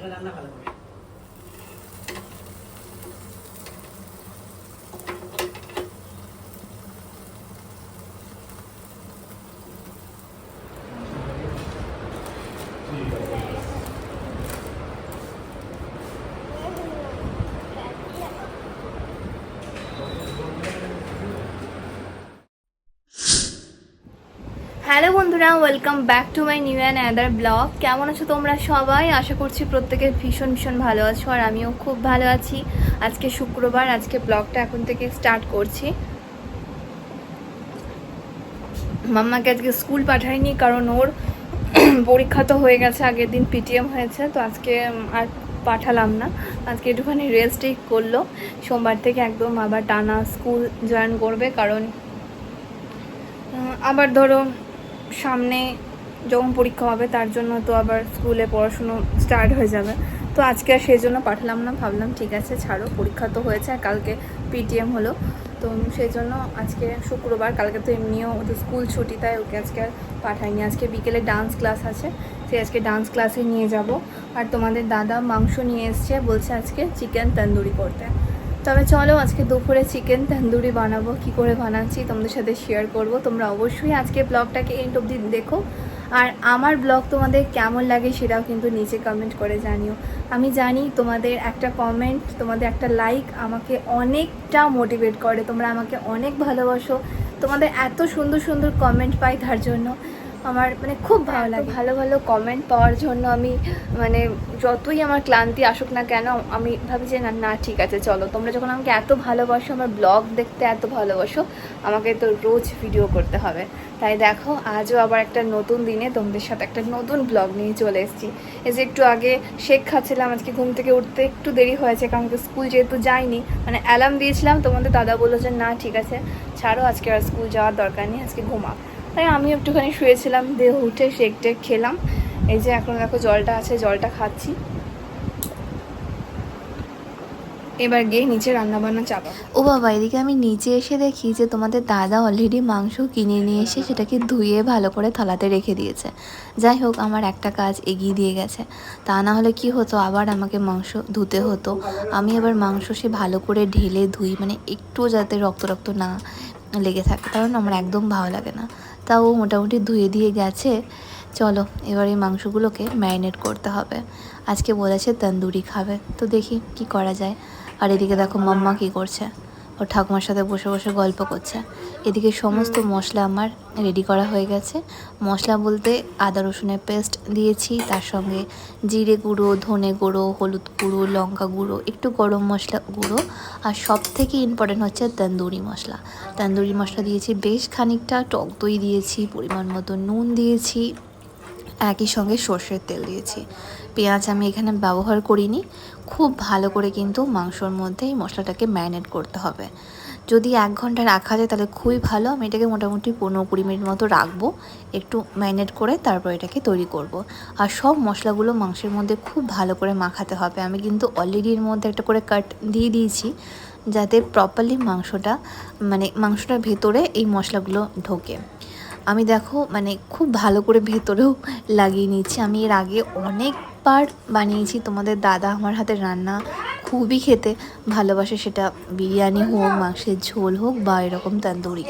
এটা রান্না ভালো হ্যালো বন্ধুরা, welcome back to my new and other blog. কেমন আছো তোমরা সবাই? আশা করছি প্রত্যেকে ভীষণ ভীষণ ভালো আছো আর আমিও খুব ভালো আছি। আজকে শুক্রবার, আজকে ব্লগটা এখন থেকে স্টার্ট করছি। মাম্মাকে আজকে স্কুল পাঠায়নি কারণ ওর পরীক্ষা তো হয়ে গেছে, আগের দিন পিটিএম হয়েছে, তো আজকে আর পাঠালাম না। আজকে একটুখানি রেস্টই করল। সোমবার থেকে একদম আবার টানা স্কুল জয়েন করবে কারণ আবার ধরো সামনে যখন পরীক্ষা হবে, তার জন্য তো আবার স্কুলে পড়াশুনো স্টার্ট হয়ে যাবে। তো আজকে আর সেই জন্য পাঠালাম না, ভাবলাম ঠিক আছে, ছাড়ো, পরীক্ষা তো হয়েছে আর কালকে পিটিএম হলো। তো সেই জন্য আজকে শুক্রবার, কালকে তো এমনিও ওদের স্কুল ছুটি, তাই ওকে আজকে আর পাঠাইনি। আজকে বিকেলে ডান্স ক্লাস আছে, সে আজকে ডান্স ক্লাসে নিয়ে যাব। আর তোমাদের দাদা মাংস নিয়ে এসছে, বলছে আজকে চিকেন তন্দুরি করতে। তবে চলো আজকে দুপুরে চিকেন তন্দুরি বানাবো, কি করে বানাচ্ছি তোমাদের সাথে শেয়ার করব। তোমরা অবশ্যই আজকে ব্লগটাকে এন্ড অবধি দেখো। আর আমার ব্লগ তোমাদের কেমন লাগে সেটাও কিন্তু নিচে কমেন্ট করে জানিও। আমি জানি তোমাদের একটা কমেন্ট তোমাদের একটা লাইক আমাকে অনেকটা মোটিভেট করে। তোমরা আমাকে অনেক ভালোবাসো। তোমাদের এত সুন্দর সুন্দর কমেন্ট পাই তার জন্য। আমার মানে খুব ভালো লাগে। ভালো ভালো কমেন্ট পাওয়ার জন্য আমি মানে যতই আমার ক্লান্তি আসুক না কেন আমি ভাবি যে না না ঠিক আছে চলো। তোমরা যখন আমাকে এত ভালোবাসো আমার ব্লগ দেখতে এত ভালোবাসো আমাকে তো রোজ ভিডিও করতে হবে। তাই দেখো আজও আবার একটা নতুন দিনে তোমাদের সাথে একটা নতুন ব্লগ নিয়ে চলে এসেছি। এই যে একটু আগে শেক খাচ্ছিলাম আজকে ঘুম থেকে উঠতে একটু দেরি হয়েছে কারণ কি স্কুল যেহেতু যাইনি মানে অ্যালার্ম দিয়েছিলাম তোমাদের দাদা বলল যে না ঠিক আছে ছাড়ো আজকে আর স্কুল যাওয়ার দরকার নেই আজকে ঘুমা তাই আমি একটুখানি শুয়েছিলাম, দেহ উঠে শেক টেক খেলাম। এই যে এখন দেখো জলটা আছে, জলটা খাচ্ছি। এবার গিয়ে নিচে রান্না বান্না চাপা। ও বাবা, এদিকে আমি নিচে এসে দেখি যে তোমাদের দাদা অলরেডি মাংস কিনে নিয়ে এসে সেটাকে ধুয়ে ভালো করে থালাতে রেখে দিয়েছে। যাই হোক, আমার একটা কাজ এগিয়ে দিয়ে গেছে। তা না হলে কি হতো, আবার আমাকে মাংস ধুতে হতো। আমি আবার মাংস সে ভালো করে ঢেলে ধুই মানে একটু যাতে রক্ত রক্ত না লেগে থাকে, কারণ আমার একদম ভালো লাগে না। তাও মোটামুটি ধুয়ে দিয়ে গেছে। চলো, এবার এই মাংসগুলোকে ম্যারিনেট করতে হবে। আজকে বলেছে তন্দুরি খাবে। তো দেখি কি করা যায়। আর এদিকে দেখো মাম্মা কি করছে। ওর ঠাকুমার সাথে বসে বসে গল্প করছে। এদিকে সমস্ত মশলা আমার রেডি করা হয়ে গেছে। মশলা বলতে আদা রসুনের পেস্ট দিয়েছি, তার সঙ্গে জিরে গুঁড়ো, ধনে গুঁড়ো, হলুদ গুঁড়ো, লঙ্কা গুঁড়ো, একটু গরম মশলা গুঁড়ো, আর সব থেকে ইম্পর্টেন্ট হচ্ছে তন্দুরি মশলা। তন্দুরি মশলা দিয়েছি বেশ খানিকটা, টক দই দিয়েছি, পরিমাণ মতো নুন দিয়েছি, একই সঙ্গে সর্ষের তেল দিয়েছি। পেঁয়াজ আমি এখানে ব্যবহার করিনি। খুব ভালো করে কিন্তু মাংসর মধ্যে এই মশলাটাকে ম্যারিনেট করতে হবে। যদি এক ঘণ্টা রাখা যায় তাহলে খুবই ভালো। আমি এটাকে মোটামুটি পনেরো কুড়ি মিনিট মতো রাখব। একটু ম্যারিনেট করে তারপর এটাকে তৈরি করব। আর সব মশলাগুলো মাংসের মধ্যে খুব ভালো করে মাখাতে হবে। আমি কিন্তু অলরেডি এর মধ্যে একটা করে কাট দিয়ে দিয়েছি যাতে প্রপারলি মাংসটা মানে মাংসটার ভেতরে এই মশলাগুলো ঢোকে। আমি দেখো মানে খুব ভালো করে ভেতরেও লাগিয়ে নিচ্ছি আমি এর আগে অনেকবার বানিয়েছি, তোমাদের দাদা আমার হাতে রান্না খুবই খেতে ভালোবাসে, সেটা বিরিয়ানি হোক, মাংসের ঝোল হোক বা এরকম তান্দুরি।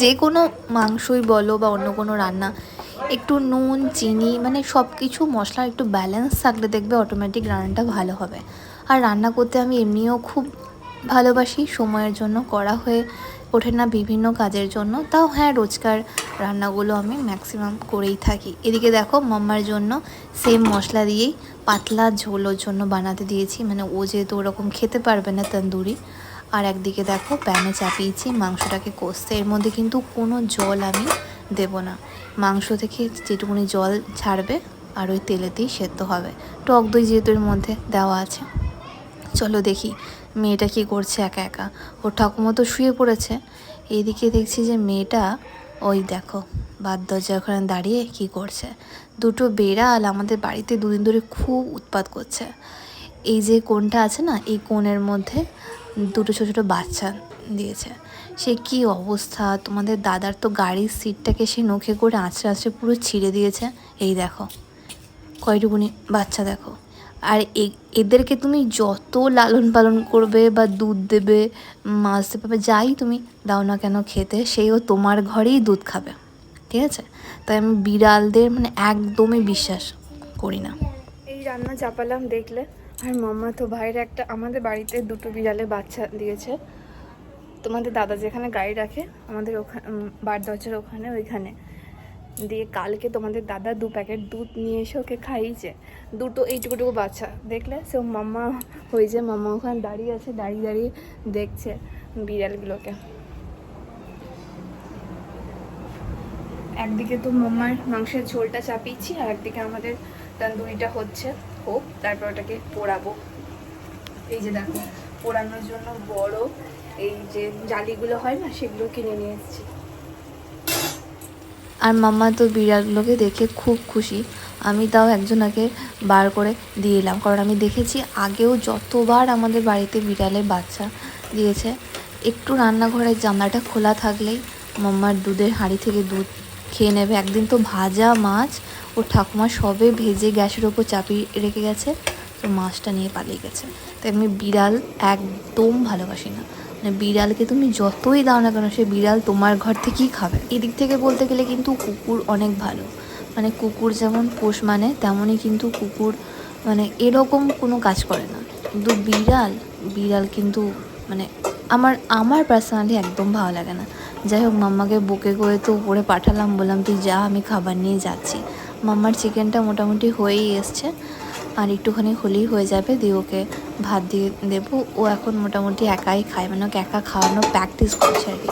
যে কোনো মাংসই বলো বা অন্য কোনো রান্না, একটু নুন, চিনি মানে সব কিছু মশলা একটু ব্যালেন্স থাকলে দেখবে অটোমেটিক রান্নাটা ভালো হবে। আর রান্না করতে আমি এমনিও খুব ভালোবাসি সময়ের জন্য, করা হয়ে ওঠে না বিভিন্ন কাজের জন্য, তাও হ্যাঁ রোজকার রান্নাগুলো আমি ম্যাক্সিমাম করেই থাকি। এদিকে দেখো মাম্মার জন্য সেম মশলা দিয়েই পাতলা ঝোলোর জন্য বানাতে দিয়েছি মানে ও যেহেতু ওরকম খেতে পারবে না তন্দুরি। আর একদিকে দেখো প্যানে চাপিয়েছি মাংসটাকে কষতে, এর মধ্যে কিন্তু কোনো জল আমি দেব না। মাংস থেকে যেটুকুনি জল ছাড়বে আর ওই তেলেতেই সেদ্ধ হবে। টক দই যেহেতু এর মধ্যে দেওয়া আছে, চলো দেখি মেয়েটা কি করছে একা একা? ওর ঠাকুমা তো শুয়ে পড়েছে। এদিকে দেখছি যে মেয়েটা, ওই দেখো বাদ দরজা ওখানে দাঁড়িয়ে কি করছে। দুটো বেড়াল আমাদের বাড়িতে দুদিন ধরে খুব উৎপাত করছে। এই যে কোনটা আছে না, এই কোণের মধ্যে দুটো ছোটো ছোটো বাচ্চা দিয়েছে। সে কি অবস্থা? তোমাদের দাদার তো গাড়ির সিটটাকে সে নখে করে আঁচড়ে আঁচড়ে পুরো ছিঁড়ে দিয়েছে। এই দেখো, কয়টুকুনি বাচ্চা দেখো। আর এদেরকে তুমি যত লালন পালন করবে বা দুধ দেবে, মাছ দেবে যাই তুমি দাও না কেন খেতে, সেও তোমার ঘরেই দুধ খাবে। ঠিক আছে? তাই আমি বিড়ালদের মানে একদমই বিশ্বাস করি না। এই রান্না চাপালাম দেখলে। আর মাম্মা তো ভাইয়ের একটা, আমাদের বাড়িতে দুটো বিড়ালে বাচ্চা দিয়েছে। তোমাদের দাদা যেখানে গাড়ি রাখে, আমাদের ওখানে বার দরজার ওখানে, ওইখানে। দিয়ে কালকে তোমাদের দাদা দু প্যাকেট দুধ নিয়ে এসে ওকে খাইয়েছে। দুটো এইটুকুটুকু বাচ্চা। দেখলে? সে মাম্মা হয়েছে মাম্মা ওখানে দাঁড়িয়ে আছে, দাঁড়িয়ে দাঁড়িয়ে দেখছে বিড়ালগুলোকে। একদিকে তো মাম্মার মাংসের ঝোলটা চাপিয়েছি, আর একদিকে আমাদের তন্দুরিটা হচ্ছে। হোক, তারপর ওটাকে পোড়াবো। এই যে দেখো, পোড়ানোর জন্য বড় এই যে জালিগুলো হয় না, সেগুলো কিনে নিয়ে এসেছি। আর মাম্মা তো বিড়ালগুলোকে দেখে খুব খুশি। আমি তাও একজনাকে বার করে দিয়ে এলাম। কারণ আমি দেখেছি আগেও যতবার আমাদের বাড়িতে বিড়ালের বাচ্চা দিয়েছে, একটু রান্নাঘরের জানলাটা খোলা থাকলেই মাম্মার দুধের হাঁড়ি থেকে দুধ খেয়ে নেবে। একদিন তো ভাজা মাছ ও ঠাকুমা সবে ভেজে গ্যাসের ওপর চাপিয়ে রেখে গেছে, তো মাছটা নিয়ে পালিয়ে গেছে। তাই আমি বিড়াল একদম ভালোবাসি না। মানে বিড়ালকে তুমি যতই দাও না কেন, সে বিড়াল তোমার ঘর থেকেই খাবে। এদিক থেকে বলতে গেলে কিন্তু কুকুর অনেক ভালো। মানে কুকুর যেমন পোষ মানে তেমনই কিন্তু কুকুর মানে এরকম কোনো কাজ করে না। কিন্তু বিড়াল বিড়াল কিন্তু মানে আমার আমার পার্সোনালি একদম ভালো লাগে না। যাই হোক, মাম্মাকে বুকে করে তো উপরে পাঠালাম, বললাম, তুই যা, আমি খাবার নিয়ে যাচ্ছি। মাম্মার চিকেনটা মোটামুটি হয়েই এসছে। আর একটুখানি হলেই হয়ে যাবে, দিয়ে ওকে ভাত দিয়ে দেবো। ও এখন মোটামুটি একাই খায় মানে ওকে একা খাওয়ানো প্র্যাকটিস করছে আর কি।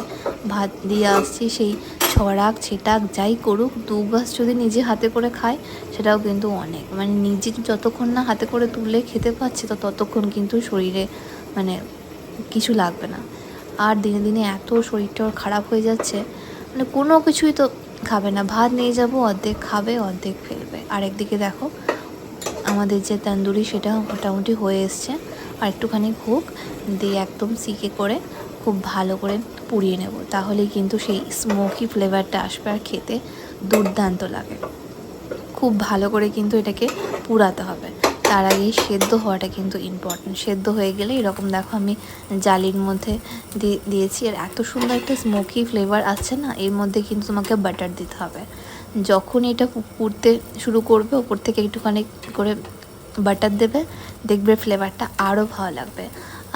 ভাত দিয়ে আসছি, সেই ছড়াক, ছেটাক যাই করুক, দু গাছ যদি নিজে হাতে করে খায়, সেটাও কিন্তু অনেক। মানে নিজে যতক্ষণ না হাতে করে তুলে খেতে পাচ্ছে তো ততক্ষণ কিন্তু শরীরে মানে কিছু লাগবে না। আর দিনে দিনে এত শরীরটা ওর খারাপ হয়ে যাচ্ছে মানে কোনো কিছুই তো খাবে না। ভাত নিয়ে যাব, অর্ধেক খাবে, অর্ধেক ফেলবে। আর একদিকে দেখো আমাদের যে তন্দুরি সেটা মোটামুটি হয়ে এসছে। আর একটুখানি হোক দিয়ে একদম সিকে করে খুব ভালো করে পুড়িয়ে নেব। তাহলে কিন্তু সেই স্মোকি ফ্লেভারটা আসবে আর খেতে দুর্দান্ত লাগে। খুব ভালো করে কিন্তু এটাকে পুরাতে হবে। তার আগে সেদ্ধ হওয়াটা কিন্তু ইম্পর্টেন্ট সেদ্ধ হয়ে গেলে এরকম দেখো আমি জালির মধ্যে দিয়ে দিয়েছি। আর এত সুন্দর একটা স্মোকি ফ্লেভার আসছে না, এর মধ্যে কিন্তু তোমাকে বাটার দিতে হবে। যখন এটা পুড়তে শুরু করবে, ওপর থেকে একটুখানি করে বাটার দেবে, দেখবে ফ্লেভারটা আরও ভালো লাগবে।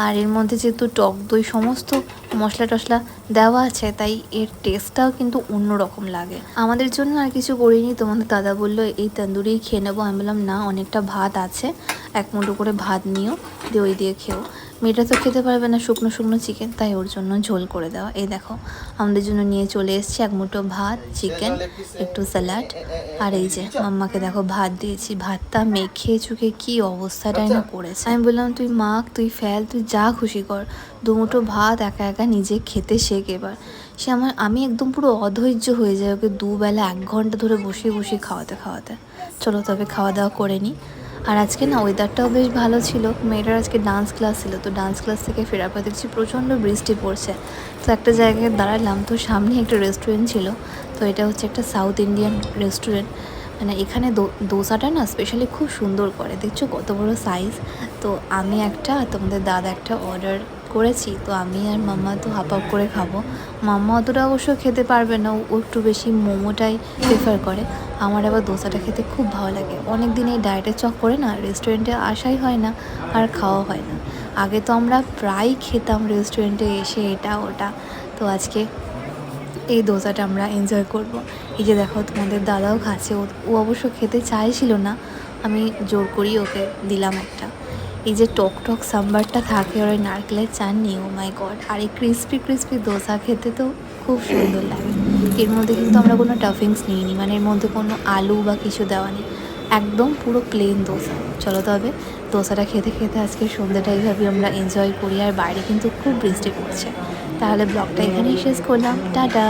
আর এর মধ্যে যেহেতু টক দই সমস্ত মশলা টশলা দেওয়া আছে, তাই এর টেস্টটাও কিন্তু অন্যরকম লাগে। আমাদের জন্য আর কিছু করিনি, তোমাদের দাদা বলল, এই তন্দুরি খেয়ে নেব। আমি বললাম, না, অনেকটা ভাত আছে, এক মুঠো করে ভাত নিও দিয়ে ওই দিয়ে খেও। মেয়েটা তো খেতে পারবে না, শুকনো শুকনো চিকেন তাই ওর জন্য ঝোল করে দেওয়া। এই দেখো, আমাদের জন্য নিয়ে চলে এসেছি এক মুঠো ভাত চিকেন একটু স্যালাড আর এই যে, মাম্মাকে দেখো ভাত দিয়েছি। ভাতটা মেখে চুখে কি অবস্থাটাই না করেছে। আমি বললাম, তুই মাখ, তুই ফেল, তুই যা খুশি কর। দুমুঠো ভাত একা একা নিজে খেতে শেখ এবার। সে আমার, আমি একদম পুরো অধৈর্য হয়ে যায় ওকে দুবেলা এক ঘণ্টা ধরে বসিয়ে বসিয়ে খাওয়াতে খাওয়াতে। চলো তবে খাওয়া দাওয়া করে নিই আর আজকে না ওয়েদারটাও বেশ ভালো ছিল। মেয়েটার আজকে ডান্স ক্লাস ছিল, তো ডান্স ক্লাস থেকে ফেরার পর দেখছি প্রচণ্ড বৃষ্টি পড়ছে। তো একটা জায়গায় দাঁড়ালাম, তো সামনে একটা রেস্টুরেন্ট ছিল। তো এটা হচ্ছে একটা সাউথ ইন্ডিয়ান রেস্টুরেন্ট মানে এখানে দোসাটা না স্পেশালি খুব সুন্দর করে। দেখছ কত বড় সাইজ তো আমি একটা তোমাদের দাদা একটা অর্ডার করেছি, তো আমি আর মাম্মা তো হাফ হাফ করে খাব। মাম্মা অতটা অবশ্য খেতে পারবে না, ও একটু বেশি মোমোটাই প্রেফার করে। আমার আবার দোসাটা খেতে খুব ভালো লাগে। অনেক দিন এই ডায়েটের চক করে না রেস্টুরেন্টে আসাই হয় না, আর খাওয়া হয় না। আগে তো আমরা প্রায় খেতাম রেস্টুরেন্টে এসে এটা, ওটা। তো আজকে এই দোসাটা আমরা এনজয় করব। এই যে দেখো, তোমাদের দাদাও খাচ্ছে, ও ও অবশ্য খেতে চাইছিল না। আমি জোর করি ওকে দিলাম একটা। এই যে টক টক সাম্বারটা থাকে আর ওই নারকেলের চাটনি ও মাই গড আর এই ক্রিস্পি ক্রিস্পি দোসা খেতে তো খুব সুন্দর লাগে। এর মধ্যে কিন্তু আমরা কোনো টাফিংস নিইনি মানে এর মধ্যে কোনো আলু বা কিছু দেওয়া নেই। একদম পুরো প্লেন দোসা। চলো তবে দোসাটা খেতে খেতে আজকে সন্ধ্যাটা এইভাবে আমরা এনজয় করি, আর বাইরে কিন্তু খুব বৃষ্টি পড়ছে। তাহলে ব্লগটা এখানেই শেষ করলাম। টাটা!